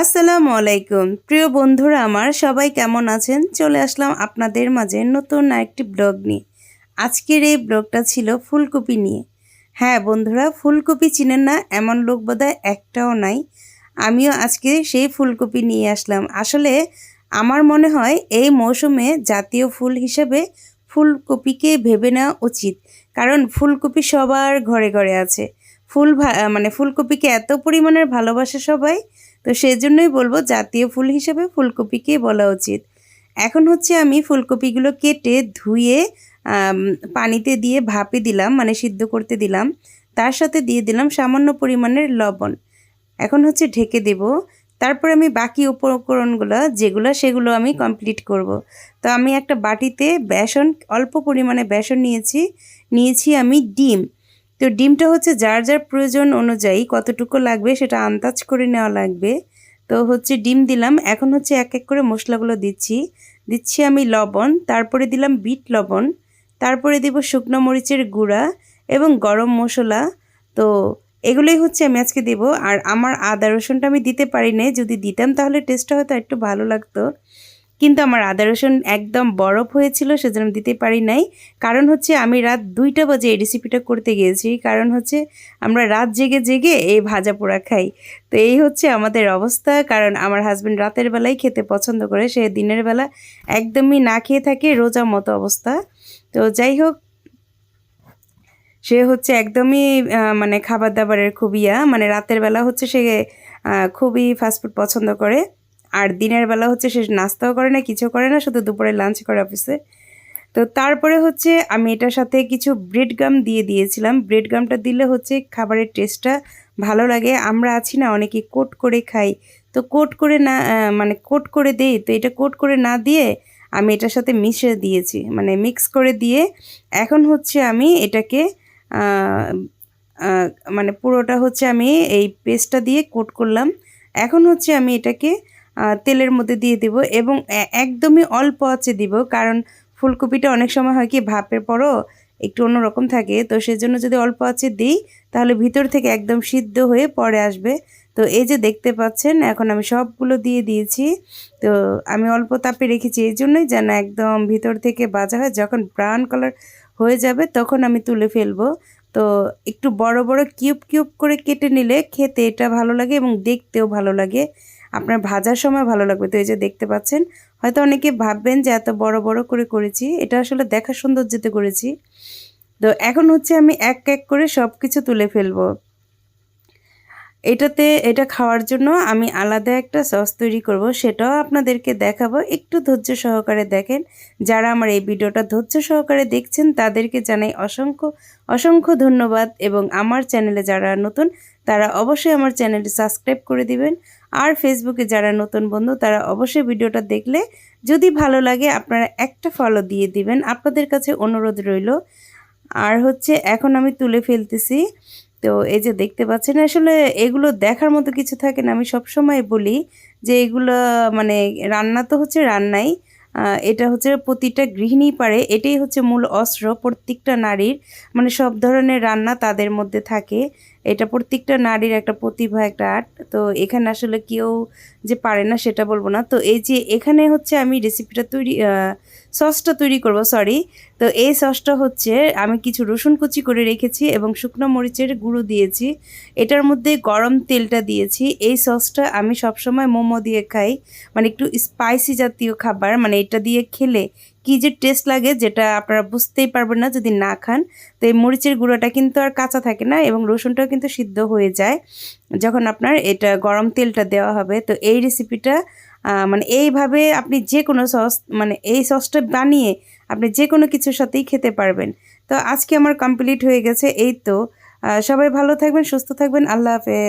আসসালামু আলাইকুম। প্রিয় বন্ধুরা, আমার সবাই কেমন আছেন? চলে আসলাম আপনাদের মাঝে নতুন আরেকটি ব্লগ নিয়ে। আজকের এই ব্লগটা ছিল ফুলকপি নিয়ে। হ্যাঁ বন্ধুরা, ফুলকপি চিনেন না, এমন লোক বোধহয় একটাও নাই। আমিও আজকে সেই ফুলকপি নিয়ে আসলাম। আসলে আমার মনে হয় এই মৌসুমে জাতীয় ফুল হিসেবে ফুলকপিকে ভেবে নেওয়া উচিত। কারণ ফুলকপি সবার ঘরে ঘরে আছে। ফুল মানে ফুলকপিকে এত পরিমাণের ভালোবাসে সবাই তো সেজন্যই বলব জাতীয় ফুল হিসেবে ফুলকপিকে বলা উচিত। এখন হচ্ছে আমি ফুলকপিগুলো কেটে ধুয়ে পানিতে দিয়ে ভাপে দিলাম মানে সিদ্ধ করতে দিলাম। তার সাথে দিয়ে দিলাম সামান্য পরিমাণের লবণ। এখন হচ্ছে ঢেকে দেব। তারপর আমি বাকি উপকরণগুলো যেগুলো সেগুলো আমি কমপ্লিট করব। তো আমি একটা বাটিতে বেসন, অল্প পরিমাণে বেসন নিয়েছি। নিয়েছি আমি ডিম। তো ডিমটা হচ্ছে যার যার প্রয়োজন অনুযায়ী কতটুকু লাগবে সেটা আন্দাজ করে নেওয়া লাগবে। তো হচ্ছে ডিম দিলাম, এখন হচ্ছে এক এক করে মশলাগুলো দিচ্ছি। দিচ্ছি আমি লবণ, তারপরে দিলাম বিট লবণ, তারপরে দিব শুকনো মরিচের গুঁড়া এবং গরম মশলা। তো এগুলোই হচ্ছে আমি আজকে দেব। আর আমার আদা রসুনটা আমি দিতে পারি না যদি দিতাম তাহলে টেস্টটা হয়তো একটু ভালো লাগতো। কিন্তু আমার আদা রসুন একদম বরফ হয়েছিল, সেজন্য দিতে পারি নাই। কারণ হচ্ছে আমি রাত দুইটা বাজে এই রেসিপিটা করতে গিয়েছি। কারণ হচ্ছে আমরা রাত জেগে জেগে এই ভাজা পোড়া খাই। তো এই হচ্ছে আমাদের অবস্থা। কারণ আমার হাজব্যান্ড রাতের বেলায় খেতে পছন্দ করে, সে দিনের বেলা একদমই না খেয়ে থাকে, রোজা মতো অবস্থা। তো যাই হোক, সে হচ্ছে একদমই মানে খাবার দাবারের খুব ইয়া। মানে রাতের বেলা হচ্ছে সে খুবই ফাস্টফুড পছন্দ করে। আর দিনের বেলা হচ্ছে সে নাস্তাও করে না কিছু করে না, শুধু দুপুরে লাঞ্চ করে অফিসে তো তারপরে হচ্ছে আমি এটার সাথে কিছু ব্রেড গাম দিয়ে দিয়েছিলাম। ব্রেড গামটা দিলে হচ্ছে খাবারের টেস্টটা ভালো লাগে। আমরা আছি না, অনেকে কোট করে খাই। তো কোট করে না মানে কোট করে দেই। তো এটা কোট করে না দিয়ে আমি এটার সাথে মিশে দিয়েছি। মানে মিক্স করে দিয়ে এখন হচ্ছে আমি এটাকে মানে পুরোটা হচ্ছে আমি এই পেস্টটা দিয়ে কোট করলাম। এখন হচ্ছে আমি এটাকে তেলের মধ্যে দিয়ে দেব এবং একদমই অল্প আছে দিব, কারণ ফুলকপিটা অনেক সময় হয় কি ভাপের পরও একটু অন্যরকম থাকে, তো সেজন্য যদি অল্প আছে দিই, তাহলে ভিতর থেকে একদম সিদ্ধ হয়ে পরে আসবে। তো এই যে দেখতে পাচ্ছেন, এখন আমি সবগুলো দিয়ে দিয়েছি, তো আমি অল্প তাপে রেখেছি, এই জন্যই যেন একদম ভিতর থেকে বাজা হয়, যখন ব্রাউন কালার হয়ে যাবে তখন আমি তুলে ফেলব। তো একটু বড় বড় কিউব কিউব করে কেটে নিলে খেতে এটা ভালো লাগে এবং দেখতেও ভালো লাগে। আপনার ভাজার সময় ভালো লাগবে। তো এই যে দেখতে পাচ্ছেন, হয়তো অনেকে ভাববেন যে এত বড় বড় করে করেছি, এটা আসলে দেখার সৌন্দর্যতে করেছি। তো এখন হচ্ছে আমি এক এক করে সব কিছু তুলে ফেলব। এটাতে, এটা খাওয়ার জন্য আমি আলাদা একটা সস তৈরি করব, সেটাও আপনাদেরকে দেখাবো। একটু ধৈর্য সহকারে দেখেন, যারা আমার এই ভিডিওটা ধৈর্য সহকারে দেখছেন, তাদেরকে জানাই অসংখ্য অসংখ্য ধন্যবাদ। এবং আমার চ্যানেলে যারা নতুন তারা অবশ্যই আমার চ্যানেলটি সাবস্ক্রাইব করে দিবেন। আর ফেসবুকে যারা নতুন বন্ধু, তারা অবশ্যই ভিডিওটা দেখলে যদি ভালো লাগে, আপনারা একটা ফলো দিয়ে দিবেন। আপনাদের কাছে অনুরোধ রইল। আর হচ্ছে, এখন আমি তুলে ফেলতেছি। তো এই যে দেখতে পাচ্ছেন, আসলে এগুলো দেখার মতো কিছু থাকে না। আমি সব সময় বলি যে এগুলো মানে রান্না তো হচ্ছে রান্নাই। এটা হচ্ছে প্রতিটা গৃহিণী পারে। এটাই হচ্ছে মূল অস্ত্র প্রত্যেকটা নারীর। মানে সব ধরনের রান্না তাদের মধ্যে থাকে। এটা প্রত্যেকটা নারীর একটা প্রতিভা, একটা আর্ট তো এখানে আসলে কেউ যে পারে না সেটা বলব না। তো এই যে এখানে হচ্ছে আমি রেসিপিটা তৈরি সসটা তৈরি করব সরি তো এই সসটা হচ্ছে আমি কিছু রসুন কুচি করে রেখেছি এবং শুকনো মরিচের গুঁড়ো দিয়েছি। এটার মধ্যে গরম তেলটা দিয়েছি। এই সসটা আমি সবসময় মোমো দিয়ে খাই। মানে একটু স্পাইসি জাতীয় খাবার মানে এটা দিয়ে খেলে কি যে টেস্ট লাগে যেটা আপনারা বুঝতেই পারবেন না যদি না খান। তো এই মরিচের গুঁড়োটা কিন্তু আর কাঁচা থাকে না এবং রসুনটাও কিন্তু সিদ্ধ হয়ে যায়। যখন আপনার এটা গরম তেলটা দেওয়া হবে, তো এই রেসিপিটা মানে এইভাবে আপনি যে কোনো সস মানে এই সসটা বানিয়ে আপনি যে কোনো কিছুর সাথেই খেতে পারবেন। তো আজকে আমার কমপ্লিট হয়ে গেছে, এই তো। সবাই ভালো থাকবেন, সুস্থ থাকবেন, আল্লাহ হাফেজ।